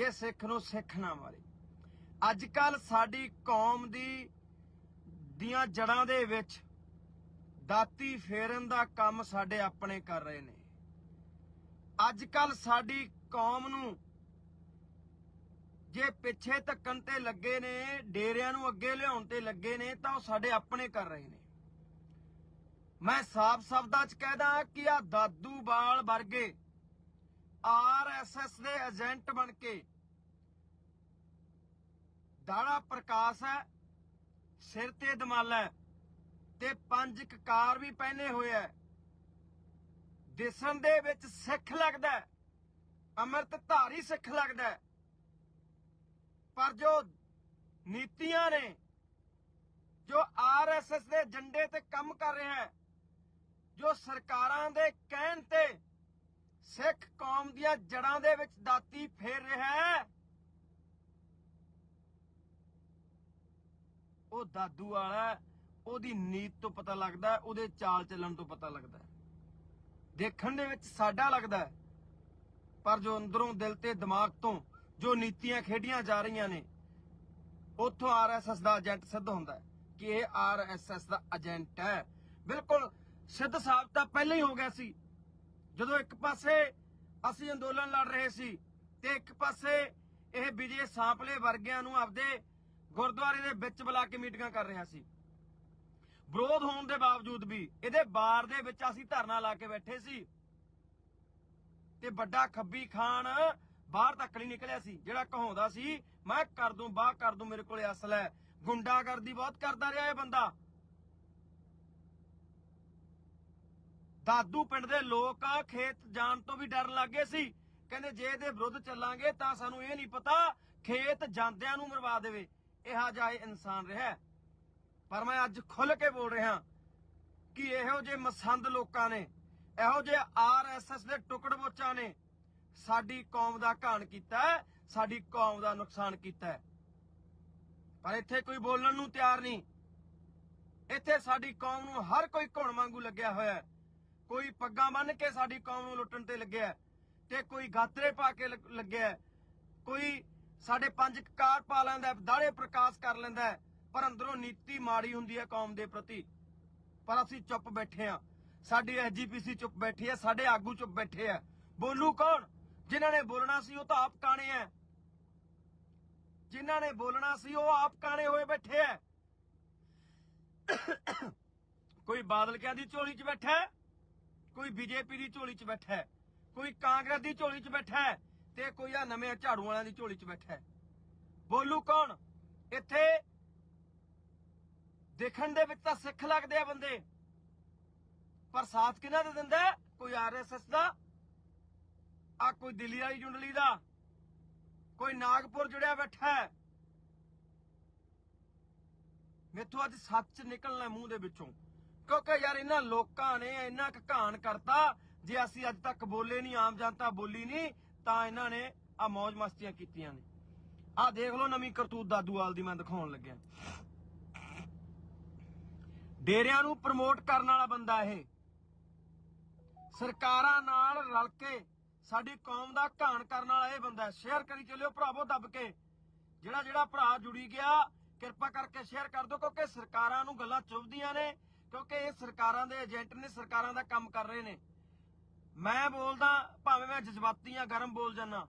ਜੇ ਸਿੱਖ ਨੂੰ ਸਿੱਖ ਨਾ ਮਾਰੇ। ਅੱਜ ਕੱਲ ਸਾਡੀ ਕੌਮ ਦੀ ਦੀਆਂ ਜੜਾਂ ਦੇ ਵਿੱਚ ਦਾਤੀ ਫੇਰਨ ਦਾ ਕੰਮ ਸਾਡੇ ਆਪਣੇ ਕਰ ਰਹੇ ਨੇ। ਅੱਜ ਕੱਲ ਸਾਡੀ ਕੌਮ ਨੂੰ ਜੇ ਪਿੱਛੇ ਧੱਕਣ ਤੇ ਲੱਗੇ ਨੇ, ਡੇਰਿਆਂ ਨੂੰ ਅੱਗੇ ਲਿਆਉਣ ਤੇ ਲੱਗੇ ਨੇ, ਤਾਂ ਉਹ ਸਾਡੇ ਆਪਣੇ ਕਰ ਰਹੇ ਨੇ। ਮੈਂ ਸਾਫ਼ ਸ਼ਬਦਾਂ 'ਚ ਕਹਿਦਾ ਕਿ ਆ ਦਾਦੂ ਬਾਲ ਵਰਗੇ ਆਰਐਸਐਸ ਦੇ ਏਜੰਟ ਬਣ ਕੇ। ਦਾੜਾ ਪ੍ਰਕਾਸ਼ ਹੈ, ਸਿਰ ਤੇ ਦਮਾਲਾ ਤੇ ਪੰਜ ਕਕਾਰ ਵੀ ਪਹਿਨੇ ਹੋਏ ਹੈ। ਦਿਸਣ ਦੇ ਵਿੱਚ ਸਿੱਖ ਲੱਗਦਾ ਹੈ ਧਾਰੀ ਸਿੱਖ ਲੱਗਦਾ ਪਰ ਜੋ ਨੀਤੀਆਂ ਨੇ, ਜੋ ਆਰਐਸਐਸ ਦੇ ਝੰਡੇ ਤੇ ਕੰਮ ਕਰ ਰਿਹਾ ਹੈ, ਜੋ ਸਰਕਾਰਾਂ ਦੇ ਕਹਿਣ ਤੇ ਸਿੱਖ ਕੌਮ ਦੀਆਂ ਜੜਾਂ ਦੇ ਵਿੱਚ ਦਾਤੀ ਫੇਰ ਰਿਹਾ ਹੈ। ਉਹ ਦਾਦੂ ਵਾਲਾ ਹੈ, ਉਹਦੀ ਨੀਤ ਤੋਂ ਪਤਾ ਲੱਗਦਾ ਹੈ, ਉਹਦੇ ਚਾਲ ਚੱਲਣ ਤੋਂ ਪਤਾ ਲੱਗਦਾ ਦੇਖਣ ਦੇ ਵਿੱਚ ਸਾਡਾ ਲੱਗਦਾ ਪਰ ਜੋ ਅੰਦਰੋਂ ਦਿਲ ਤੇ ਦਿਮਾਗ ਤੋਂ ਜੋ ਨੀਤੀਆਂ ਖੇਡੀਆਂ ਜਾ ਰਹੀਆਂ ਨੇ ਉੱਥੋਂ ਆਰਐਸਐਸ ਦਾ ਏਜੰਟ ਸਿੱਧ ਹੁੰਦਾ ਕਿ ਇਹ ਆਰਐਸਐਸ ਦਾ ਏਜੰਟ ਹੈ। ਬਿਲਕੁਲ ਸਿੱਧ ਸਾਹਿਬ ਤਾਂ ਪਹਿਲਾਂ ਹੀ ਹੋ ਗਿਆ ਸੀ। ਜਦੋਂ ਇੱਕ ਪਾਸੇ ਅਸੀਂ ਅੰਦੋਲਨ ਲੜ ਰਹੇ ਸੀ ਤੇ ਇੱਕ ਪਾਸੇ ਇਹ ਵਿਜੇ ਸਾਂਪਲੇ ਵਰਗਿਆਂ ਨੂੰ ਆਪਦੇ ਗੁਰਦੁਆਰੇ ਦੇ ਵਿੱਚ ਬੁਲਾ ਕੇ ਮੀਟਿੰਗਾਂ ਕਰ ਰਿਹਾ ਸੀ। ਵਿਰੋਧ ਹੋਣ ਦੇ ਬਾਵਜੂਦ ਵੀ ਇਹਦੇ ਬਾਰ ਦੇ ਵਿੱਚ ਅਸੀਂ ਧਰਨਾ ਲਾ ਕੇ ਬੈਠੇ ਸੀ ਤੇ ਵੱਡਾ ਖੱਬੀ ਖਾਨ ਬਾਹਰ ਤੱਕ ਨਹੀਂ ਨਿਕਲਿਆ ਸੀ, ਜਿਹੜਾ ਕਹਾਉਂਦਾ ਸੀ, ਮੈਂ ਕਰ ਦੂੰ, ਬਾਹ ਕਰ ਦੂੰ, ਮੇਰੇ ਕੋਲੇ ਅਸਲ ਹੈ। ਗੁੰਡਾਗਰਦੀ ਬਹੁਤ ਕਰਦਾ ਰਿਹਾ ਇਹ ਬੰਦਾ। ਦਾਦੂ ਪਿੰਡ ਦੇ ਲੋਕ ਖੇਤ ਜਾਣ ਤੋਂ ਵੀ ਡਰਨ ਲੱਗੇ ਸੀ। ਕਹਿੰਦੇ ਜੇ ਇਹਦੇ ਵਿਰੁੱਧ ਚੱਲਾਂਗੇ ਤਾਂ ਸਾਨੂੰ ਇਹ ਨਹੀਂ ਪਤਾ ਖੇਤ ਜਾਂਦਿਆਂ ਨੂੰ ਮਰਵਾ ਦੇਵੇ। ਇਹਾ ਜਿਹਾ ਇਹ ਇਨਸਾਨ ਰਿਹਾ ਪਰ ਮੈਂ ਅੱਜ ਖੁੱਲ ਕੇ ਬੋਲ ਰਿਹਾ ਕਿ ਇਹੋ ਜਿਹੇ ਮਸੰਦ ਲੋਕਾਂ ਨੇ, ਇਹੋ ਜਿਹੇ ਆਰਐਸਐਸ ਦੇ ਟੁਕੜ ਟੁਕੜਬੋਚਾਂ ਨੇ, ਸਾਡੀ ਕੌਮ ਦਾ ਘਾਣ ਕੀਤਾ ਸਾਡੀ ਕੌਮ ਦਾ ਨੁਕਸਾਨ ਕੀਤਾ ਪਰ ਇੱਥੇ ਕੋਈ ਬੋਲਣ ਨੂੰ ਤਿਆਰ ਨਹੀਂ। ਇੱਥੇ ਸਾਡੀ ਕੌਮ ਨੂੰ ਹਰ ਕੋਈ ਘੁਣ ਵਾਂਗੂ ਲੱਗਿਆ ਹੋਇਆ ਹੈ। ਕੋਈ ਪੱਗਾਂ ਬੰਨ ਕੇ ਸਾਡੀ ਕੌਮ ਨੂੰ ਲੁੱਟਣ ਤੇ ਲੱਗਿਆ ਤੇ ਕੋਈ ਗਾਤਰੇ ਪਾ ਕੇ ਲੱਗਿਆ ਕੋਈ ਸਾਡੇ ਪੰਜ ਕਾਰ ਪਾ ਲੈਂਦਾ ਦਾੜੇ ਪ੍ਰਕਾਸ਼ ਕਰ ਲੈਂਦਾ ਪਰ ਅੰਦਰੋਂ ਨੀਤੀ ਮਾੜੀ ਹੁੰਦੀ ਹੈ ਕੌਮ ਦੇ ਪ੍ਰਤੀ। ਪਰ ਅਸੀਂ ਚੁੱਪ ਬੈਠੇ ਆ ਸਾਡੀ ਐਸਜੀਪੀਸੀ ਚੁੱਪ ਬੈਠੀ ਹੈ, ਸਾਡੇ ਆਗੂ ਚੁੱਪ ਬੈਠੇ ਆ ਬੋਲੂ ਕੌਣ? ਜਿਨ੍ਹਾਂ ਨੇ ਬੋਲਣਾ ਸੀ ਉਹ ਤਾਂ ਆਪ ਕਾਣੇ ਆ ਜਿਨ੍ਹਾਂ ਨੇ ਬੋਲਣਾ ਸੀ ਉਹ ਆਪ ਕਾਣੇ ਹੋਏ ਬੈਠੇ ਆ ਕੋਈ ਬਾਦਲ ਕਿਆਂ ਦੀ ਝੋਲੀ 'ਚ ਬੈਠਾ ਕੋਈ ਬੀਜੇਪੀ ਦੀ ਝੋਲੀ 'ਚ ਬੈਠਾ ਹੈ, ਕੋਈ ਕਾਂਗਰਸ ਦੀ ਝੋਲੀ 'ਚ ਬੈਠਾ ਹੈ ਤੇ ਕੋਈ ਆ ਨਵੇਂ ਝਾੜੂ ਵਾਲਿਆਂ ਦੀ ਝੋਲੀ 'ਚ ਬੈਠਾ ਹੈ। ਬੋਲੂ ਕੌਣ? ਇੱਥੇ ਦੇਖਣ ਦੇ ਵਿੱਚ ਤਾਂ ਸਿੱਖ ਲੱਗਦੇ ਆ ਬੰਦੇ। ਪਰ ਸਾਥ ਕਿਹਨਾਂ ਦੇ ਦਿੰਦਾ ਹੈ? ਕੋਈ ਆਰਐਸਐਸ ਦਾ ਆ ਕੋਈ ਦਿੱਲੀ ਵਾਲੀ ਜੁੰਡਲੀ ਦਾ, ਕੋਈ ਨਾਗਪੁਰ ਜੁੜਿਆ ਬੈਠਾ ਹੈ। ਮੇਥੋਂ ਅੱਜ ਸੱਚ ਨਿਕਲਣਾ ਮੂੰਹ ਦੇ ਵਿੱਚੋਂ। ਕਿਉਂਕਿ ਯਾਰ ਇਹਨਾਂ ਲੋਕਾਂ ਨੇ ਇੰਨਾ ਘਾਣ ਕਰਤਾ, ਜੇ ਅਸੀਂ ਅੱਜ ਤੱਕ ਬੋਲੇ ਨਹੀਂ, ਆਮ ਜਨਤਾ ਬੋਲੀ ਨਹੀਂ, ਤਾਂ ਇਹਨਾਂ ਨੇ ਆ ਮौज ਮਸਤੀਆਂ ਕੀਤੀਆਂ ਨੇ। ਆ ਦੇਖ ਲਓ ਨਵੀਂ ਕਰਤੂਤ ਦਾਦੂਵਾਲ ਦੀ ਮੈਂ ਦਿਖਾਉਣ ਲੱਗਿਆ। ਡੇਰਿਆਂ ਨੂੰ ਪ੍ਰਮੋਟ ਕਰਨ ਵਾਲਾ ਬੰਦਾ ਇਹ। ਸਰਕਾਰਾਂ ਨਾਲ ਰਲ ਕੇ ਸਾਡੀ ਕੌਮ ਦਾ ਘਾਣ ਕਰਨ ਵਾਲਾ ਇਹ ਬੰਦਾ ਸ਼ੇਅਰ ਕਰੀ ਚੱਲਿਓ ਭਰਾਵੋ ਦੱਬ ਕੇ। ਜਿਹੜਾ ਜਿਹੜਾ ਭਰਾ ਜੁੜੀ ਗਿਆ, ਕਿਰਪਾ ਕਰਕੇ ਸ਼ੇਅਰ ਕਰ ਦਿਓ, ਕਿਉਂਕਿ ਸਰਕਾਰਾਂ ਨੂੰ ਗੱਲਾਂ ਚੁਭਦੀਆਂ ਨੇ। ਕਿਉਂਕਿ ਇਹ ਸਰਕਾਰਾਂ ਦੇ ਏਜੰਟ ਨੇ, ਸਰਕਾਰਾਂ ਦਾ ਕੰਮ ਕਰ ਰਹੇ ਨੇ। ਮੈਂ ਬੋਲਦਾ, ਭਾਵੇਂ ਮੈਂ ਜਜ਼ਬਾਤੀ ਆ ਗਰਮ ਬੋਲ ਜਾਨਾ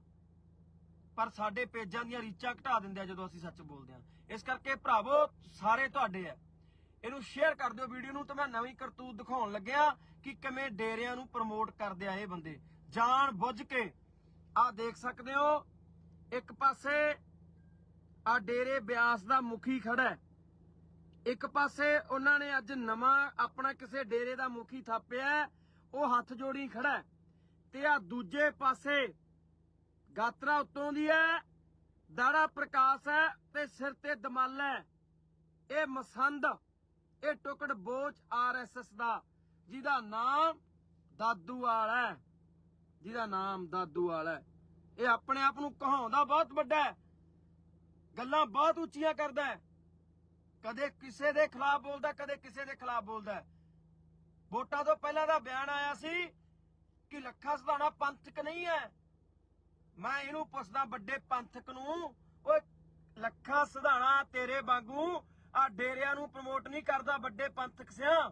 ਪਰ ਸਾਡੇ ਪੇਜਾਂ ਦੀਆਂ ਰੀਚਾਂ ਘਟਾ ਦਿੰਦੇ ਆ ਜਦੋਂ ਅਸੀਂ ਸੱਚ ਬੋਲਦੇ ਆ ਇਸ ਕਰਕੇ ਭਰਾਵੋ, ਸਾਰੇ ਤੁਹਾਡੇ ਆ। ਇਹਨੂੰ ਸ਼ੇਅਰ ਕਰ ਦਿਓ ਵੀਡੀਓ ਨੂੰ ਤੇ ਮੈਂ ਨਵੀਂ ਕਰਤੂਤ ਦਿਖਾਉਣ ਲੱਗਿਆ ਕਿ ਕਿਵੇਂ ਡੇਰਿਆਂ ਨੂੰ ਪ੍ਰਮੋਟ ਕਰਦੇ ਆ ਇਹ ਬੰਦੇ। ਜਾਣ ਬੁੱਝ ਕੇ ਆ ਦੇਖ ਸਕਦੇ ਹੋ, ਇੱਕ ਪਾਸੇ ਆ ਡੇਰੇ ਬਿਆਸ ਦਾ ਮੁਖੀ ਖੜਾ ਹੈ। ਇੱਕ ਪਾਸੇ ਉਹਨਾਂ ਨੇ ਅੱਜ ਨਵਾਂ ਆਪਣਾ ਕਿਸੇ ਡੇਰੇ ਦਾ ਮੁਖੀ ਥਾਪਿਆ ਉਹ ਹੱਥ ਜੋੜੀ ਖੜਾ ਤੇ ਆ ਦੂਜੇ ਪਾਸੇ ਗਾਤਰਾ ਉਤੋਂ ਦੀ ਹੈ, ਦਾੜਾ ਪ੍ਰਕਾਸ਼ ਹੈ ਤੇ ਸਿਰ ਤੇ ਦਮਾਲ ਹੈ। ਇਹ ਮਸੰਦ, ਇਹ ਟੁਕੜ ਬੋਝ ਆਰਐਸਐਸ ਦਾ, ਜਿਹਦਾ ਨਾਮ ਦਾਦੂ ਵਾਲਾ ਹੈ। ਜਿਹਦਾ ਨਾਮ ਦਾਦੂ ਵਾਲਾ ਹੈ। ਇਹ ਆਪਣੇ ਆਪ ਨੂੰ ਕਹਾਉਂਦਾ ਬਹੁਤ ਵੱਡਾ ਹੈ। ਗੱਲਾਂ ਬਹੁਤ ਉੱਚੀਆਂ ਕਰਦਾ ਹੈ। ਕਦੇ ਕਿਸੇ ਦੇ ਖਿਲਾਫ ਬੋਲਦਾ, ਕਦੇ ਕਿਸੇ ਦੇ ਖਿਲਾਫ ਬੋਲਦਾ। ਵੋਟਾਂ ਤੋਂ ਪਹਿਲਾਂ ਦਾ ਬਿਆਨ ਆਇਆ ਸੀ ਕਿ ਲੱਖਾ ਸਧਾਣਾ ਪੰਥਕ ਨਹੀਂ ਹੈ। ਮੈਂ ਇਹਨੂੰ ਪੁੱਛਦਾ, ਵੱਡੇ ਪੰਥਕ ਨੂੰ, ਓਏ ਲੱਖਾਂ ਸਿਧਾਣਾ ਤੇਰੇ ਵਾਂਗੂ ਆ ਡੇਰਿਆਂ ਨੂੰ ਪ੍ਰਮੋਟ ਨਹੀਂ ਕਰਦਾ ਵੱਡੇ ਪੰਥਕ ਸਿਆ?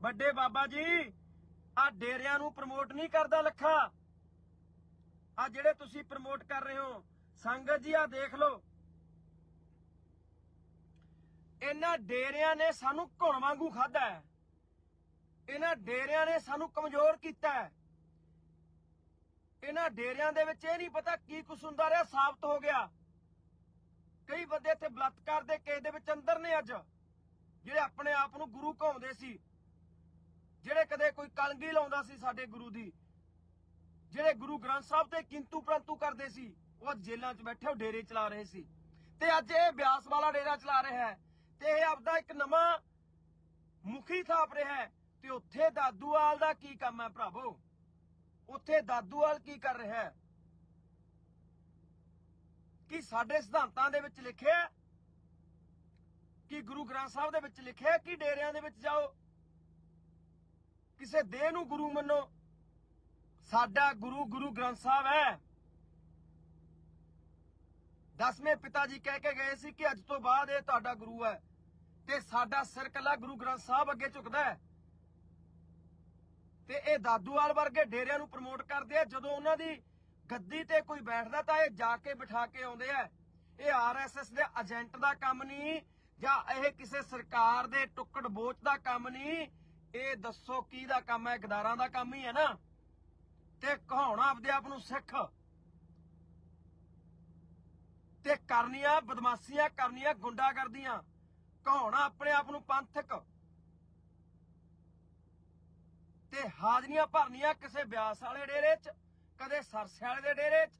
ਵੱਡੇ ਬਾਬਾ ਜੀ ਆ ਡੇਰਿਆਂ ਨੂੰ ਪ੍ਰਮੋਟ ਨਹੀਂ ਕਰਦਾ ਲੱਖਾ। ਆ ਜਿਹੜੇ ਤੁਸੀਂ ਪ੍ਰਮੋਟ ਕਰ ਰਹੇ ਹੋ, ਸੰਗਤ ਜੀ ਆ ਦੇਖ ਲਓ। ਇਹਨਾਂ ਡੇਰਿਆਂ ਨੇ ਸਾਨੂੰ ਘੁਣ ਵਾਂਗੂ ਖਾਦਾ ਹੈ। ਇਹਨਾਂ ਡੇਰਿਆਂ ਨੇ ਸਾਨੂੰ ਕਮਜ਼ੋਰ ਕੀਤਾ ਹੈ। ਇਹਨਾਂ ਡੇਰਿਆਂ ਦੇ ਵਿੱਚ ਇਹ ਨਹੀਂ ਪਤਾ ਕੀ ਕੁਛ ਹੁੰਦਾ ਰਿਹਾ, ਸਾਬਤ ਹੋ ਗਿਆ। ਕਈ ਬੰਦੇ ਇੱਥੇ ਬਲਾਤਕਾਰ ਦੇ ਕੇਸ ਦੇ ਵਿੱਚ ਅੰਦਰ ਨੇ ਅੱਜ, ਜਿਹੜੇ ਆਪਣੇ ਆਪ ਨੂੰ ਗੁਰੂ ਕਹਾਉਂਦੇ ਸੀ। ਜਿਹੜੇ ਕਦੇ ਕੋਈ ਕਲਗੀ ਲਾਉਂਦਾ ਸੀ ਸਾਡੇ ਗੁਰੂ ਦੀ, ਜਿਹੜੇ ਗੁਰੂ ਗ੍ਰੰਥ ਸਾਹਿਬ ਤੇ ਕਿੰਤੂ ਪ੍ਰੰਤੂ ਕਰਦੇ ਸੀ, ਉਹ ਅੱਜ ਜੇਲ੍ਹਾਂ 'ਚ ਬੈਠੇ, ਉਹ ਡੇਰੇ ਚਲਾ ਰਹੇ ਸੀ। ਤੇ ਅੱਜ ਇਹ ਬਿਆਸ ਵਾਲਾ ਡੇਰਾ ਚਲਾ ਰਿਹਾ ਹੈ। ਤੇ ਇਹ ਆਪਦਾ ਇੱਕ ਨਵਾਂ ਮੁਖੀ ਥਾਪ ਰਿਹਾ ਹੈ ਤੇ ਉੱਥੇ ਦਾਦੂਵਾਲ ਦਾ ਕੀ ਕੰਮ ਹੈ ਭਰਾਵੋ? ਉੱਥੇ ਦਾਦੂਵਾਲ ਕੀ ਕਰ ਰਿਹਾ ਹੈ? ਕਿ ਸਾਡੇ ਸਿਧਾਂਤਾਂ ਦੇ ਵਿੱਚ ਲਿਖਿਆ ਕਿ ਗੁਰੂ ਗ੍ਰੰਥ ਸਾਹਿਬ ਦੇ ਵਿੱਚ ਲਿਖਿਆ ਕਿ ਡੇਰਿਆਂ ਦੇ ਵਿੱਚ ਜਾਓ? ਕਿਸੇ ਦੇਹ ਨੂੰ ਗੁਰੂ ਮੰਨੋ? ਸਾਡਾ ਗੁਰੂ ਗੁਰੂ ਗ੍ਰੰਥ ਸਾਹਿਬ ਹੈ। ਦਸਵੇਂ ਪਿਤਾ ਜੀ ਕਹਿ ਕੇ ਗਏ ਸੀ ਕਿ ਅੱਜ ਤੋਂ ਬਾਅਦ ਇਹ ਤੁਹਾਡਾ ਗੁਰੂ ਹੈ। ਤੇ ਸਾਡਾ ਸਿਰ ਕੱਲਾ ਗੁਰੂ ਗ੍ਰੰਥ ਸਾਹਿਬ ਅੱਗੇ ਝੁਕਦਾ ਹੈ। ਤੇ ਇਹ ਦਾਦੂਵਾਲ ਵਰਗੇ ਡੇਰਿਆਂ ਨੂੰ ਪ੍ਰਮੋਟ ਕਰਦੇ ਆ, ਜਦੋਂ ਉਹਨਾਂ ਦੀ ਗੱਦੀ ਤੇ ਕੋਈ ਬੈਠਦਾ ਤਾਂ ਇਹ ਜਾ ਕੇ ਬਿਠਾ ਕੇ ਆਉਂਦੇ ਆ। ਇਹ ਆਰਐਸਐਸ ਦੇ ਏਜੰਟ ਦਾ ਕੰਮ ਨਹੀਂ, ਜਾਂ ਇਹ ਕਿਸੇ ਸਰਕਾਰ ਦੇ ਟੁੱਕੜ ਬੋਚ ਦਾ ਕੰਮ ਨਹੀਂ, ਇਹ ਦੱਸੋ ਕੀ ਦਾ ਕੰਮ ਹੈ ਗਦਾਰਾਂ ਦਾ ਕੰਮ ਹੀ ਹੈ ਨਾ। ਤੇ ਕਹਾਉਣਾ ਆਪਦੇ ਆਪ ਨੂੰ ਸਿੱਖ। ਤੇ ਕਰਨੀਆਂ, ਬਦਮਾਸ਼ੀਆਂ ਕਰਨੀਆਂ, ਗੁੰਡਾਗਰਦੀਆਂ। ਕਹਾਉਣਾ ਆਪਣੇ ਆਪ ਨੂੰ ਪੰਥਕ। ਤੇ ਹਾਜ਼ਰੀਆਂ ਭਰਨੀਆਂ ਕਿਸੇ ਬਿਆਸ ਵਾਲੇ ਡੇਰੇ 'ਚ, ਕਦੇ ਸਰਸੇ ਵਾਲੇ ਦੇ ਡੇਰੇ 'ਚ,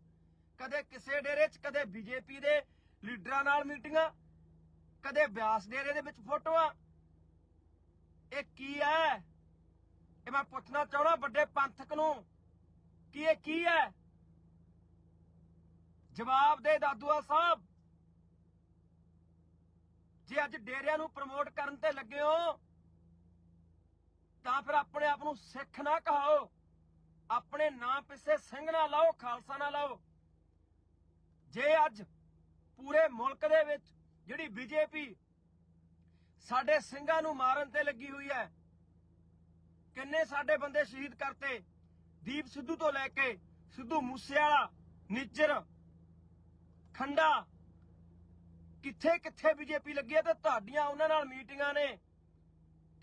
ਕਦੇ ਕਿਸੇ ਡੇਰੇ 'ਚ, ਕਦੇ ਬੀਜੇਪੀ ਦੇ ਲੀਡਰਾਂ ਨਾਲ ਮੀਟਿੰਗਾਂ, ਕਦੇ ਬਿਆਸ ਡੇਰੇ ਦੇ ਵਿੱਚ ਫੋਟੋਆਂ। ਇਹ ਕੀ ਹੈ? ਇਹ ਮੈਂ ਪੁੱਛਣਾ ਚਾਹਣਾ ਵੱਡੇ ਪੰਥਕ ਨੂੰ, ਕਿ ਇਹ ਕੀ ਹੈ? ਜਵਾਬ ਦੇ ਦਾਦੂਆ ਸਾਹਿਬ। ਜੇ ਅੱਜ ਡੇਰਿਆਂ ਨੂੰ ਪ੍ਰਮੋਟ ਕਰਨ ਤੇ ਲੱਗੇ ਹੋ, ਤਾਂ ਫਿਰ ਆਪਣੇ ਆਪ ਨੂੰ ਸਿੱਖ ਨਾ ਕਹਾਓ। ਆਪਣੇ ਨਾਂ ਪਿੱਛੇ ਸਿੰਘ ਨਾ ਲਾਓ, ਖਾਲਸਾ ਨਾ ਲਾਓ। ਜੇ ਅੱਜ ਪੂਰੇ ਮੁਲਕ ਦੇ ਵਿੱਚ ਜਿਹੜੀ ਬੀਜੇਪੀ ਸਾਡੇ ਸਿੰਘਾਂ ਨੂੰ ਮਾਰਨ ਤੇ ਲੱਗੀ ਹੋਈ ਹੈ, ਕਿੰਨੇ ਸਾਡੇ ਬੰਦੇ ਸ਼ਹੀਦ ਕਰਤੇ? ਦੀਪ ਸਿੱਧੂ ਤੋਂ ਲੈ ਕੇ ਸਿੱਧੂ ਮੂਸੇਵਾਲਾ, ਨਿੱਜਰ, ਖੰਡਾ ਕਿੱਥੇ ਕਿੱਥੇ ਬੀਜੇਪੀ ਲੱਗੀ ਹੈ ਤੇ ਤੁਹਾਡੀਆਂ ਉਹਨਾਂ ਨਾਲ ਮੀਟਿੰਗਾਂ ਨੇ।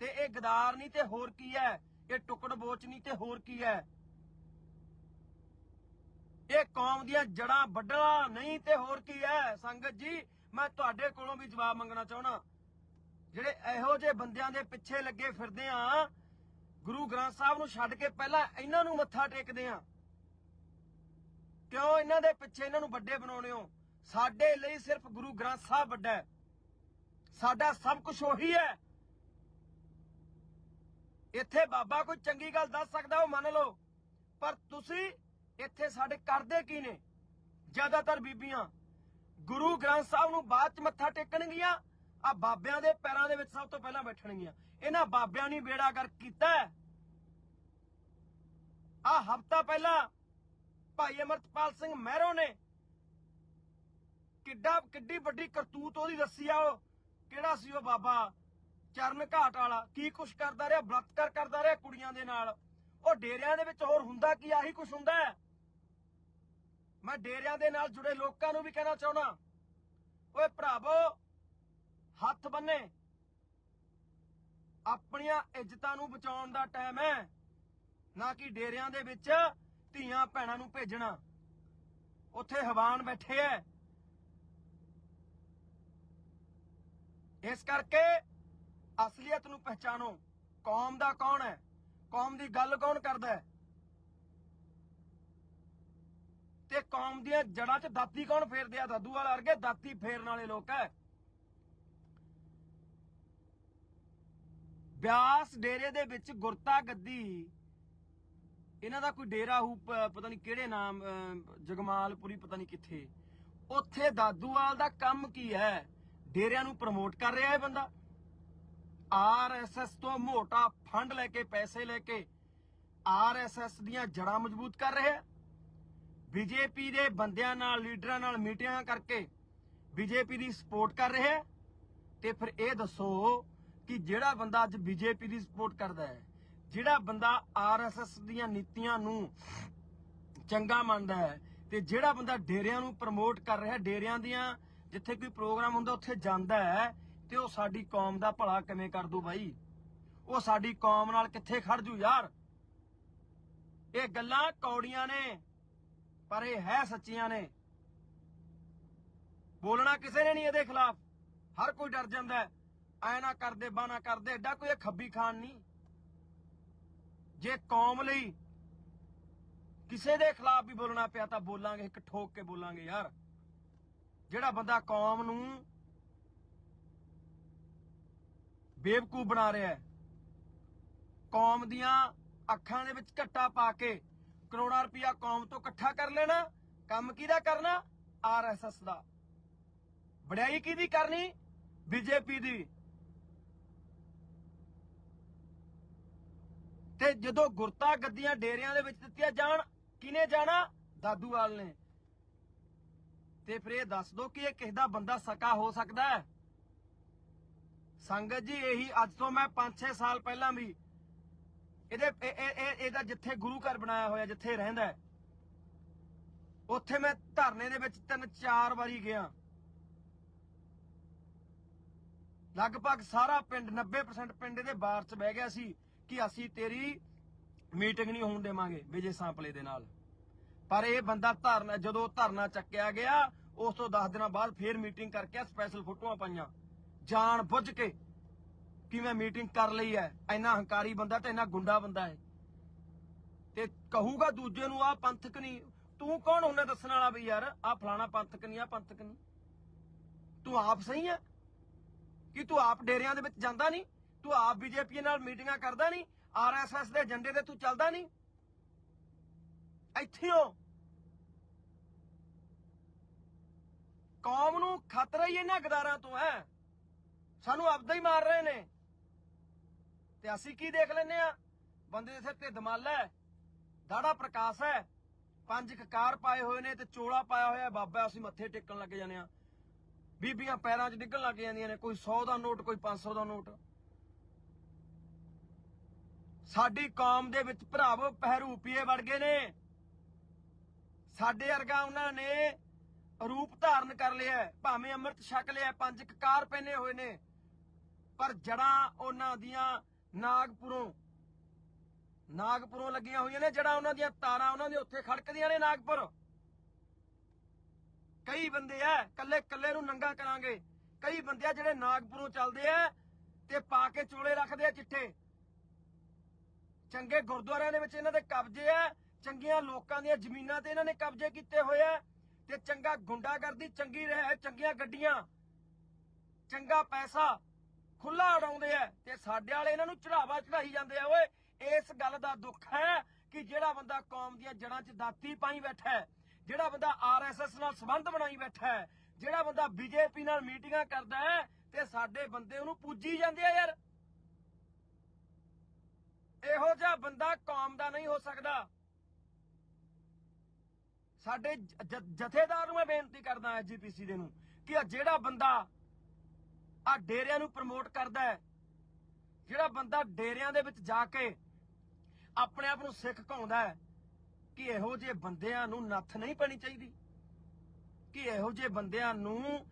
ਤੇ ਇਹ ਗਦਾਰ ਨਹੀਂ ਤੇ ਹੋਰ ਕੀ ਹੈ? ਇਹ ਟੁਕੜ ਬੋਚ ਨਹੀਂ ਤੇ ਹੋਰ ਕੀ ਹੈ? ਇਹ ਕੌਮ ਦੀਆਂ ਜੜਾਂ ਵੱਢਣਾ ਨਹੀਂ ਤੇ ਹੋਰ ਕੀ ਹੈ? ਸੰਗਤ ਜੀ, ਮੈਂ ਤੁਹਾਡੇ ਕੋਲੋਂ ਵੀ ਜਵਾਬ ਮੰਗਣਾ ਚਾਹਣਾ ਜਿਹੜੇ ਇਹੋ ਜਿਹੇ ਬੰਦਿਆਂ ਦੇ ਪਿੱਛੇ ਲੱਗੇ ਫਿਰਦੇ ਆ, ਗੁਰੂ ਗ੍ਰੰਥ ਸਾਹਿਬ ਨੂੰ ਛੱਡ ਕੇ ਪਹਿਲਾਂ ਇਹਨਾਂ ਨੂੰ ਮੱਥਾ ਟੇਕਦੇ ਆ। ਕਿਉਂ ਇਹਨਾਂ ਦੇ ਪਿੱਛੇ ਇਹਨਾਂ ਨੂੰ ਵੱਡੇ ਬਣਾਉਣੇ ਹੋ? ਸਾਡੇ ਲਈ ਸਿਰਫ ਗੁਰੂ ਗ੍ਰੰਥ ਸਾਹਿਬ ਵੱਡਾ ਹੈ। ਸਾਡਾ ਸਭ ਕੁਝ ਉਹੀ ਹੈ। ਇੱਥੇ ਬਾਬਾ ਕੋਈ ਚੰਗੀ ਗੱਲ ਦੱਸ ਸਕਦਾ, ਉਹ ਮੰਨ ਲਓ। ਪਰ ਤੁਸੀਂ ਇੱਥੇ ਸਾਡੇ ਕਰਦੇ ਕੀ ਨੇ? ਜ਼ਿਆਦਾਤਰ ਬੀਬੀਆਂ, ਗੁਰੂ ਗ੍ਰੰਥ ਸਾਹਿਬ ਨੂੰ ਬਾਅਦ ਚ ਮੱਥਾ ਟੇਕਣਗੀਆਂ ਆ ਬਾਬਿਆਂ ਦੇ ਪੈਰਾਂ ਦੇ ਵਿੱਚ ਸਭ ਤੋਂ ਪਹਿਲਾਂ ਬੈਠਣਗੀਆਂ। ਇਹਨਾਂ ਬਾਬਿਆਂ ਨੇ ਬੇੜਾ ਕਰ ਕੀਤਾ ਆ ਹਫਤਾ ਪਹਿਲਾਂ ਭਾਈ ਅਮਰਤਪਾਲ ਸਿੰਘ ਮਹਿਰੋ ਨੇ ਕਿੱਡਾ, ਕਿੱਡੀ ਵੱਡੀ ਕਰਤੂਤ ਉਹਦੀ ਦੱਸੀ ਆ ਉਹ। ਕਿਹੜਾ ਸੀ ਉਹ ਬਾਬਾ? ਚਰਨ ਘਾਟ ਵਾਲਾ। ਕੀ ਕੁਛ ਕਰਦਾ ਰਿਹਾ? ਬਲਾਤਕਾਰ ਕਰਦਾ ਰਿਹਾ ਕੁੜੀਆਂ ਦੇ ਨਾਲ। ਉਹ ਡੇਰਿਆਂ ਦੇ ਵਿੱਚ ਹੋਰ ਹੁੰਦਾ ਕੀ? ਆਹੀ ਕੁਛ ਹੁੰਦਾ ਮੈਂ ਡੇਰਿਆਂ ਦੇ ਨਾਲ ਜੁੜੇ ਲੋਕਾਂ ਨੂੰ ਵੀ ਕਹਿਣਾ ਚਾਹੁੰਦਾ। ਓਏ ਭਰਾਵੋ, ਹੱਥ ਬੰਨੇ ਆਪਣੀਆਂ ਇੱਜ਼ਤਾਂ ਨੂੰ ਬਚਾਉਣ ਦਾ ਟਾਈਮ ਹੈ। ਨਾ ਕਿ ਡੇਰਿਆਂ ਦੇ ਵਿੱਚ ਧੀਆਂ ਭੈਣਾਂ ਨੂੰ ਭੇਜਣਾ। ਉੱਥੇ ਹਵਾਨ ਬੈਠੇ ਐ ਇਸ ਕਰਕੇ ਅਸਲੀਅਤ ਨੂੰ ਪਹਿਚਾਨੋ ਕੌਮ ਦਾ ਕੌਣ ਹੈ? ਕੌਮ ਦੀ ਗੱਲ ਕੌਣ ਕਰਦਾ ਹੈ? ਤੇ ਕੌਮ ਦੀਆਂ ਜੜਾਂ 'ਚ ਦਾਤੀ ਕੌਣ ਫੇਰਦੇ ਆ? ਦਾਦੂ ਵਾਲਾ ਵਰਗੇ ਦਾਤੀ ਫੇਰਨ ਵਾਲੇ ਲੋਕ ਹੈ। ਬਿਆਸ ਡੇਰੇ ਦੇ ਵਿੱਚ ਗੁਰਤਾ ਗੱਦੀ। ਇਹਨਾਂ ਦਾ ਕੋਈ ਡੇਰਾ ਹੂ ਪਤਾ ਨਹੀਂ ਕਿਹੜੇ ਨਾਮ ਅਹ, ਜਗਮਾਲਪੁਰੀ ਪਤਾ ਨਹੀਂ ਕਿੱਥੇ। ਉੱਥੇ ਦਾਦੂਵਾਲ ਦਾ ਕੰਮ ਕੀ ਹੈ? ਡੇਰਿਆਂ ਨੂੰ ਪ੍ਰਮੋਟ ਕਰ ਰਿਹਾ ਇਹ ਬੰਦਾ। ਆਰਐਸਐਸ ਤੋਂ ਮੋਟਾ ਫੰਡ ਲੈ ਕੇ, ਪੈਸੇ ਲੈ ਕੇ ਆਰਐਸਐਸ ਦੀਆਂ ਜੜਾਂ ਮਜ਼ਬੂਤ ਕਰ ਰਿਹਾ ਹੈ। ਬੀਜੇਪੀ ਦੇ ਬੰਦਿਆਂ ਨਾਲ, ਲੀਡਰਾਂ ਨਾਲ ਮੀਟਿੰਗਾਂ ਕਰਕੇ ਬੀਜੇਪੀ ਦੀ ਸਪੋਰਟ ਕਰ ਰਿਹਾ ਹੈ। ਤੇ ਫਿਰ ਇਹ ਦੱਸੋ ਕਿ ਜਿਹੜਾ ਬੰਦਾ ਅੱਜ ਬੀਜੇਪੀ ਦੀ ਸਪੋਰਟ ਕਰਦਾ ਹੈ, ਜਿਹੜਾ ਬੰਦਾ ਆਰਐਸਐਸ ਦੀਆਂ ਨੀਤੀਆਂ ਨੂੰ ਚੰਗਾ ਮੰਨਦਾ ਹੈ, ਤੇ ਜਿਹੜਾ ਬੰਦਾ ਡੇਰਿਆਂ ਨੂੰ ਪ੍ਰਮੋਟ ਕਰ ਰਿਹਾ ਡੇਰਿਆਂ ਦੀਆਂ ਜਿੱਥੇ ਕੋਈ ਪ੍ਰੋਗਰਾਮ ਹੁੰਦਾ, ਉੱਥੇ ਜਾਂਦਾ ਹੈ ਤੇ ਉਹ ਸਾਡੀ ਕੌਮ ਦਾ ਭਲਾ ਕਿਵੇਂ ਕਰ ਦੂ ਬਾਈ? ਉਹ ਸਾਡੀ ਕੌਮ ਨਾਲ ਕਿੱਥੇ ਖੜ ਜੂ ਯਾਰ? ਇਹ ਗੱਲਾਂ ਕੌੜੀਆਂ ਨੇ, ਪਰ ਇਹ ਹੈ ਸੱਚੀਆਂ ਨੇ। ਬੋਲਣਾ ਕਿਸੇ ਨੇ ਨਹੀਂ ਇਹਦੇ ਖਿਲਾਫ। ਹਰ ਕੋਈ ਡਰ ਜਾਂਦਾ ਐ ਨਾ ਕਰਦੇ ਬਾਨਾ ਕਰਦੇ, ਐਡਾ ਕੋਈ ਇਹ ਖੱਬੀ ਖਾਨ ਨਹੀਂ। ਜੇ ਕੌਮ ਲਈ ਕਿਸੇ ਦੇ ਖਿਲਾਫ ਵੀ ਬੋਲਣਾ ਪਿਆ ਤਾਂ ਬੋਲਾਂਗੇ, ਇੱਕ ਠੋਕ ਕੇ ਬੋਲਾਂਗੇ ਯਾਰ। ਜਿਹੜਾ ਬੰਦਾ ਕੌਮ ਨੂੰ ਬੇਵਕੂਫ ਬਣਾ ਰਿਹਾ ਹੈ। ਕੌਮ ਦੀਆਂ ਅੱਖਾਂ ਦੇ ਵਿੱਚ ਘੱਟਾ ਪਾ ਕੇ ਕਰੋੜਾਂ ਰੁਪਇਆ ਕੌਮ ਤੋਂ ਇਕੱਠਾ ਕਰ ਲੈਣਾ, ਕੰਮ ਕਿਹਦਾ ਕਰਨਾ? ਆਰਐਸਐਸ ਦਾ। ਵਡਿਆਈ ਕਿਹਦੀ ਕਰਨੀ? ਬੀਜੇਪੀ ਦੀ। ਤੇ ਜਦੋਂ ਗੁਰਤਾ ਗੱਦੀਆਂ ਡੇਰਿਆਂ ਦੇ ਵਿੱਚ ਦਿੱਤੀਆਂ ਜਾਣ ਕਿਨੇ ਜਾਣਾ? ਦਾਦੂਵਾਲ ਨੇ। ਤੇ ਫਿਰ ਇਹ ਦੱਸ ਦੋ ਕਿ ਇਹ ਕਿਸੇ ਦਾ ਬੰਦਾ ਸਕਾ ਹੋ ਸਕਦਾ ਹੈ। ਸੰਗਤ ਜੀ ਇਹੀ ਅੱਜ ਤੋਂ ਮੈਂ 5-6 ਸਾਲ ਪਹਿਲਾਂ ਵੀ ਇਹਦੇ ਇਹਦਾ ਜਿੱਥੇ ਗੁਰੂ ਘਰ ਬਣਾਇਆ ਹੋਇਆ ਜਿੱਥੇ ਰਹਿੰਦਾ ਹੈ, ਉੱਥੇ ਮੈਂ ਧਰਨੇ ਦੇ ਵਿੱਚ ਤਿੰਨ ਚਾਰ ਵਾਰੀ ਗਿਆ। ਲਗਭਗ ਸਾਰਾ ਪਿੰਡ 90% ਪਿੰਡ ਦੇ ਬਾਰ ਚ ਬਹਿ ਗਿਆ ਸੀ ਕਿ ਅਸੀਂ ਤੇਰੀ ਮੀਟਿੰਗ ਨਹੀਂ ਹੋਣ ਦੇਵਾਂਗੇ ਵਿਜੇ ਸਾਂਪਲੇ ਦੇ ਨਾਲ। ਪਰ ਇਹ ਬੰਦਾ ਧਰਨਾ, ਜਦੋਂ ਧਰਨਾ ਚੱਕਿਆ ਗਿਆ, ਉਸ ਤੋਂ 10 ਦਿਨਾਂ ਬਾਅਦ ਫੇਰ ਮੀਟਿੰਗ ਕਰਕੇ ਸਪੈਸ਼ਲ ਫੋਟੋਆਂ ਪਾਈਆਂ। ਜਾਣ ਬੁੱਝ ਕੇ ਕਿ ਮੈਂ ਮੀਟਿੰਗ ਕਰ ਲਈ ਹੈ? ਇੰਨਾ ਹੰਕਾਰੀ ਬੰਦਾ ਤੇ ਇੰਨਾ ਗੁੰਡਾ ਬੰਦਾ ਹੈ। ਤੇ ਕਹੂਗਾ ਦੂਜੇ ਨੂੰ ਆ ਪੰਥਕ ਨਹੀਂ। ਤੂੰ ਕੌਣ ਹੁੰਨਾ ਦੱਸਣ ਵਾਲਾ ਵੀ ਯਾਰ? ਆ ਫਲਾਣਾ ਪੰਥਕ ਨਹੀਂ ਆ ਪੰਥਕ ਨਹੀਂ। ਤੂੰ ਆਪ ਸਹੀ ਹੈ? ਕਿ ਤੂੰ ਆਪ ਡੇਰਿਆਂ ਦੇ ਵਿੱਚ ਜਾਂਦਾ ਨਹੀਂ? ਤੂੰ ਆਪ ਬੀਜੇਪੀ ਨਾਲ ਮੀਟਿੰਗਾਂ ਕਰਦਾ ਨਹੀਂ? ਆਰਐਸਐਸ ਦੇ ਏਜੰਡੇ ਤੇ ਤੂੰ ਚੱਲਦਾ ਨਹੀਂ? ਇੱਥੇ ਹੋ। ਕੌਮ ਨੂੰ ਖਤਰਾ ਹੀ ਇਹਨਾਂ ਗਦਾਰਾਂ ਤੋਂ ਹੈ। ਸਾਨੂੰ ਆਪਦਾ ਹੀ ਮਾਰ ਰਹੇ ਨੇ। ਤੇ ਅਸੀਂ ਕੀ ਦੇਖ ਲੈਨੇ ਆ ਬੰਦੇ ਦੇ ਸਿਰ ਤੇ ਦਮਾਲਾ ਹੈ, ਦਾੜਾ ਪ੍ਰਕਾਸ਼ ਹੈ। ਪੰਜ ਕਕਾਰ ਪਾਏ ਹੋਏ ਨੇ ਤੇ ਚੋਲਾ ਪਾਇਆ ਹੋਇਆ ਬਾਬਾ, ਅਸੀਂ ਮੱਥੇ ਟੇਕਣ ਲੱਗ ਜਾਂਦੇ ਆ ਬੀਬੀਆਂ ਪੈਰਾਂ 'ਚ ਡਿੱਗਣ ਲੱਗ ਜਾਂਦੀਆਂ ਨੇ। ਕੋਈ 100 ਦਾ ਨੋਟ, ਕੋਈ 500 ਦਾ ਨੋਟ। ਸਾਡੀ ਕੌਮ ਦੇ ਵਿੱਚ ਭਰਾਵੋ ਪਹਿਰੂਪੀਏ ਵੜ ਗਏ ਨੇ। ਸਾਡੇ ਵਰਗਾ ਉਹਨਾਂ ਨੇ ਰੂਪ ਧਾਰਨ ਕਰ ਲਿਆ ਭਾਵੇਂ ਅੰਮ੍ਰਿਤ ਛਕ ਲਿਆ ਪੰਜ ਕਕਾਰ ਪਹਿਨੇ ਹੋਏ ਨੇ, ਪਰ ਜੜਾਂ ਉਹਨਾਂ ਦੀਆਂ ਨਾਗਪੁਰੋਂ ਨਾਗਪੁਰੋਂ ਲੱਗੀਆਂ ਹੋਈਆਂ ਨੇ, ਜੜਾਂ ਉਹਨਾਂ ਦੀਆਂ, ਤਾਰਾਂ ਉਹਨਾਂ ਦੇ ਉੱਥੇ ਖੜਕਦੀਆਂ ਨੇ ਨਾਗਪੁਰ। ਕਈ ਬੰਦੇ ਆ ਕੱਲੇ ਕੱਲੇ ਨੂੰ ਨੰਗਾ ਕਰਾਂਗੇ। ਕਈ ਬੰਦੇ ਆ ਜਿਹੜੇ ਨਾਗਪੁਰੋਂ ਚੱਲਦੇ ਆ ਤੇ ਪਾ ਕੇ ਚੋਲੇ ਰੱਖਦੇ ਆ ਚਿੱਟੇ ਚੰਗੇ ਗੁਰਦੁਆਰਿਆਂ ਦੇ ਵਿੱਚ ਇਹਨਾਂ ਦੇ ਕਬਜ਼ੇ ਆ ਚੰਗੀਆਂ ਲੋਕਾਂ ਦੀਆਂ ਜ਼ਮੀਨਾਂ ਤੇ ਇਹਨਾਂ ਨੇ ਕਬਜ਼ੇ ਕੀਤੇ ਹੋਏ ਆ ਤੇ ਚੰਗਾ ਗੁੰਡਾਗਰਦੀ, ਚੰਗੀ ਰਹਿ, ਚੰਗੀਆਂ ਗੱਡੀਆਂ, ਚੰਗਾ ਪੈਸਾ ਖੁੱਲਾ ਉਡਾਉਂਦੇ ਆ ਤੇ ਸਾਡੇ ਵਾਲੇ ਇਹਨਾਂ ਨੂੰ ਚੜਾਵਾ ਚੜਾਈ ਜਾਂਦੇ ਆ, ਓਏ, ਇਸ ਗੱਲ ਦਾ ਦੁੱਖ ਹੈ ਕਿ ਜਿਹੜਾ ਬੰਦਾ ਕੌਮ ਦੀਆਂ ਜੜ੍ਹਾਂ 'ਚ ਦਾਤੀ ਪਾਈ ਬੈਠਾ ਹੈ, ਜਿਹੜਾ ਬੰਦਾ ਆਰਐਸਐਸ ਨਾਲ ਸੰਬੰਧ ਬਣਾਈ ਬੈਠਾ ਹੈ, ਜਿਹੜਾ ਬੰਦਾ ਬੀਜੇਪੀ ਨਾਲ ਮੀਟਿੰਗਾਂ ਕਰਦਾ ਹੈ ਤੇ ਸਾਡੇ ਬੰਦੇ ਉਹਨੂੰ ਪੂਜੀ ਜਾਂਦੇ ਆ ਯਾਰ। ਇਹੋ ਜਿਹਾ ਬੰਦਾ ਕੌਮ ਦਾ ਨਹੀਂ ਹੋ ਸਕਦਾ। ਸਾਡੇ ਜਥੇਦਾਰ ਨੂੰ ਮੈਂ ਬੇਨਤੀ ਕਰਦਾ ਐਜੀਪੀਸੀ ਦੇ ਨੂੰ ਕਿ ਆ ਜਿਹੜਾ ਬੰਦਾ ਆ ਡੇਰਿਆਂ ਨੂੰ ਪ੍ਰਮੋਟ ਕਰਦਾ ਹੈ, ਜਿਹੜਾ ਬੰਦਾ ਡੇਰਿਆਂ ਦੇ ਵਿੱਚ ਜਾ ਕੇ ਆਪਣੇ ਆਪ ਨੂੰ ਸਿੱਖ ਕਹਾਉਂਦਾ ਹੈ, ਕਿ ਇਹੋ ਜਿਹੇ ਬੰਦਿਆਂ ਨੂੰ ਨੱਥ ਨਹੀਂ ਪੈਣੀ ਚਾਹੀਦੀ, ਕਿ ਇਹੋ ਜਿਹੇ ਬੰਦਿਆਂ ਨੂੰ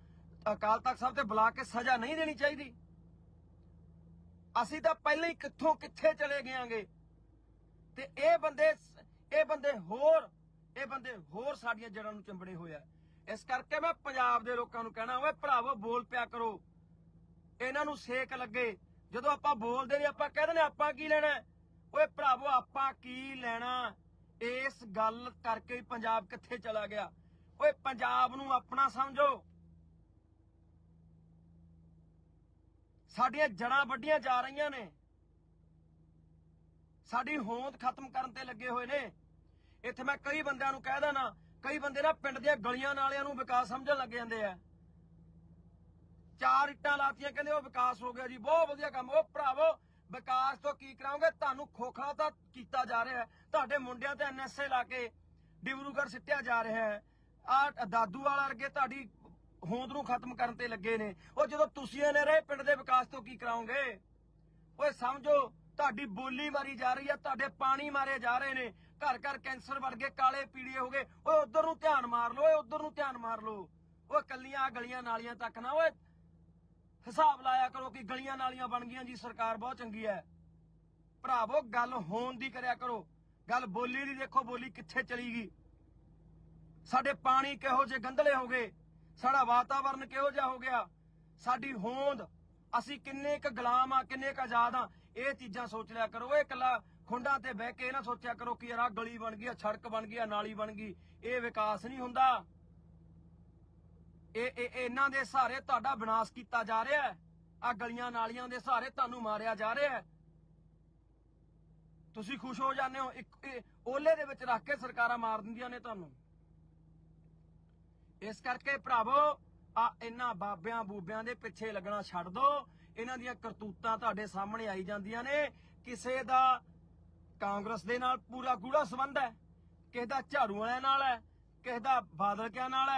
ਅਕਾਲ ਤਖਤ ਸਾਹਿਬ ਤੇ ਬੁਲਾ ਕੇ ਸਜ਼ਾ ਨਹੀਂ ਦੇਣੀ ਚਾਹੀਦੀ। ਅਸੀਂ ਤਾਂ ਪਹਿਲਾਂ ਹੀ ਕਿੱਥੋਂ ਕਿੱਥੇ ਚਲੇ ਗਿਆਂਗੇ। ਤੇ ਇਹ ਬੰਦੇ ਇਹ ਬੰਦੇ ਹੋਰ ਇਹ ਬੰਦੇ ਹੋਰ ਸਾਡੀਆਂ ਜੜਾਂ ਨੂੰ ਚੰਬੜੇ ਹੋਇਆ ਇਸ ਕਰਕੇ ਮੈਂ ਪੰਜਾਬ ਦੇ ਲੋਕਾਂ ਨੂੰ ਕਹਿਣਾ, ਓਏ ਭਰਾਵੋ, ਬੋਲ ਪਿਆ ਕਰੋ। ਇਹਨਾਂ ਨੂੰ ਸੇਕ ਲੱਗੇ। ਜਦੋਂ ਆਪਾਂ ਬੋਲਦੇ ਨੇ, ਆਪਾਂ ਕਹਿੰਦੇ ਨੇ ਆਪਾਂ ਕੀ ਲੈਣਾ? ਓਏ ਭਰਾਵੋ, ਆਪਾਂ ਕੀ ਲੈਣਾ? ਇਸ ਗੱਲ ਕਰਕੇ ਹੀ ਪੰਜਾਬ ਕਿੱਥੇ ਚਲਾ ਗਿਆ। ਓਏ ਪੰਜਾਬ ਨੂੰ ਆਪਣਾ ਸਮਝੋ। ਸਾਡੀਆਂ ਜੜਾਂ ਵੱਡੀਆਂ ਜਾ ਰਹੀਆਂ ਨੇ। ਸਾਡੀ ਹੋਂਦ ਖਤਮ ਕਰਨ ਤੇ ਲੱਗੇ ਹੋਏ ਨੇ। ਇੱਥੇ ਮੈਂ ਕਈ ਬੰਦਿਆਂ ਨੂੰ ਕਹਿ ਦੇਣਾ ਕਈ ਬੰਦੇ ਨਾ ਪਿੰਡ ਦੀਆਂ ਗਲੀਆਂ ਨਾਲਿਆਂ ਨੂੰ ਵਿਕਾਸ ਸਮਝਣ ਲੱਗ ਜਾਂਦੇ ਆ। ਚਾਰ ਇੱਟਾਂ ਲਾਤੀਆਂ, ਕਹਿੰਦੇ ਉਹ ਵਿਕਾਸ ਹੋ ਗਿਆ ਜੀ, ਬਹੁਤ ਵਧੀਆ ਕੰਮ। ਉਹ ਭਰਾਵੋ, ਵਿਕਾਸ ਤੋਂ ਕੀ ਕਰਾਉਂਗੇ ਤੁਹਾਨੂੰ ਖੋਖਲਾ ਤਾਂ ਕੀਤਾ ਜਾ ਰਿਹਾ ਹੈ। ਤੁਹਾਡੇ ਮੁੰਡਿਆਂ ਤੇ ਐਨਐਸਏ ਲਾ ਕੇ ਡਿਬਰੂਗੜ੍ਹ ਸਿੱਟਿਆ ਜਾ ਰਿਹਾ ਹੈ। ਆ ਦਾਦੂ ਵਾਲਾ ਵਰਗੇ ਤੁਹਾਡੀ ਹੋਂਦ ਨੂੰ ਖਤਮ ਕਰਨ ਤੇ ਲੱਗੇ ਨੇ। ਉਹ ਜਦੋਂ ਤੁਸੀਂ ਨੇ ਰਹੇ, ਪਿੰਡ ਦੇ ਵਿਕਾਸ ਤੋਂ ਕੀ ਕਰਾਉਂਗੇ ਓਏ ਸਮਝੋ, ਤੁਹਾਡੀ ਬੋਲੀ ਮਾਰੀ ਜਾ ਰਹੀ ਹੈ, ਤੁਹਾਡੇ ਪਾਣੀ ਮਾਰੇ ਜਾ ਰਹੇ ਨੇ। ਘਰ ਘਰ ਕੈਂਸਰ ਵਰਗੇ ਕਾਲੇ ਪੀੜੀਏ ਹੋ ਗਏ। ਓਏ, ਉਧਰ ਨੂੰ ਧਿਆਨ ਮਾਰ ਲਓ, ਓਏ, ਉਧਰ ਨੂੰ ਧਿਆਨ ਮਾਰ ਲਓ। ਓਏ, ਕੱਲੀਆਂ ਗਲੀਆਂ ਨਾਲੀਆਂ ਤੱਕ ਨਾ, ਓਏ, ਹਿਸਾਬ ਲਾਇਆ ਕਰੋ ਕਿ ਗਲੀਆਂ ਨਾਲੀਆਂ ਬਣ ਗਈਆਂ ਜੀ, ਸਰਕਾਰ ਬਹੁਤ ਚੰਗੀ ਹੈ। ਭਰਾਵੋ, ਗੱਲ ਹੋਣ ਦੀ ਕਰਿਆ ਕਰੋ। ਗੱਲ ਬੋਲੀ ਦੀ ਦੇਖੋ, ਬੋਲੀ ਕਿੱਥੇ ਚਲੀ ਗਈ। ਸਾਡੇ ਪਾਣੀ ਕਿਹੋ ਜਿਹੇ ਗੰਧਲੇ ਹੋ ਗਏ, ਸਾਡਾ ਵਾਤਾਵਰਨ ਕਿਹੋ ਜਿਹਾ ਹੋ ਗਿਆ, ਸਾਡੀ ਹੋਂਦ। ਅਸੀਂ ਕਿੰਨੇ ਕੁ ਗੁਲਾਮ ਆ, ਕਿੰਨੇ ਕੁ ਆਜ਼ਾਦ ਆ, ਇਹ ਚੀਜ਼ਾਂ ਸੋਚ ਲਿਆ ਕਰੋ। ਇਹ ਇਕੱਲਾ ਖੁੰਡਾਂ ਤੇ ਬਹਿ ਕੇ ਇਹ ਨਾ ਸੋਚਿਆ ਕਰੋ ਕਿ ਯਾਰ ਆਹ ਗਲੀ ਬਣ ਗਈ ਆ ਸੜਕ ਬਣ ਗਈ ਆ ਨਾਲੀ ਬਣ ਗਈ, ਇਹ ਵਿਕਾਸ ਨਹੀਂ ਹੁੰਦਾ। ਇਹ ਇਹ, ਇਹਨਾਂ ਦੇ ਸਹਾਰੇ ਤੁਹਾਡਾ ਵਿਨਾਸ਼ ਕੀਤਾ ਜਾ ਰਿਹਾ ਹੈ। ਆ ਗਲੀਆਂ ਨਾਲੀਆਂ ਦੇ ਸਹਾਰੇ ਤੁਹਾਨੂੰ ਮਾਰਿਆ ਜਾ ਰਿਹਾ ਹੈ। ਤੁਸੀਂ ਖੁਸ਼ ਹੋ ਜਾਂਦੇ ਹੋ? ਇੱਕ ਓਲੇ ਦੇ ਵਿੱਚ ਰੱਖ ਕੇ ਸਰਕਾਰਾਂ ਮਾਰ ਦਿੰਦੀਆਂ ਨੇ ਤੁਹਾਨੂੰ। ਇਸ ਕਰਕੇ ਭਰਾਵੋ ਆ ਇਹਨਾਂ ਬਾਬਿਆਂ ਬੂਬਿਆਂ ਦੇ ਪਿੱਛੇ ਲੱਗਣਾ ਛੱਡ ਦੋ। ਇਹਨਾਂ ਦੀਆਂ ਕਰਤੂਤਾਂ ਤੁਹਾਡੇ ਸਾਹਮਣੇ ਆਈ ਜਾਂਦੀਆਂ ਨੇ। ਕਿਸੇ ਦਾ ਕਾਂਗਰਸ ਦੇ ਨਾਲ ਪੂਰਾ ਗੂੜਾ ਸੰਬੰਧ ਹੈ। ਕਿਸੇ ਦਾ ਝਾੜੂ ਵਾਲਿਆਂ ਨਾਲ ਹੈ, ਕਿਸੇ ਦਾ ਬਾਦਲ ਕਿਆਂ ਨਾਲ ਹੈ।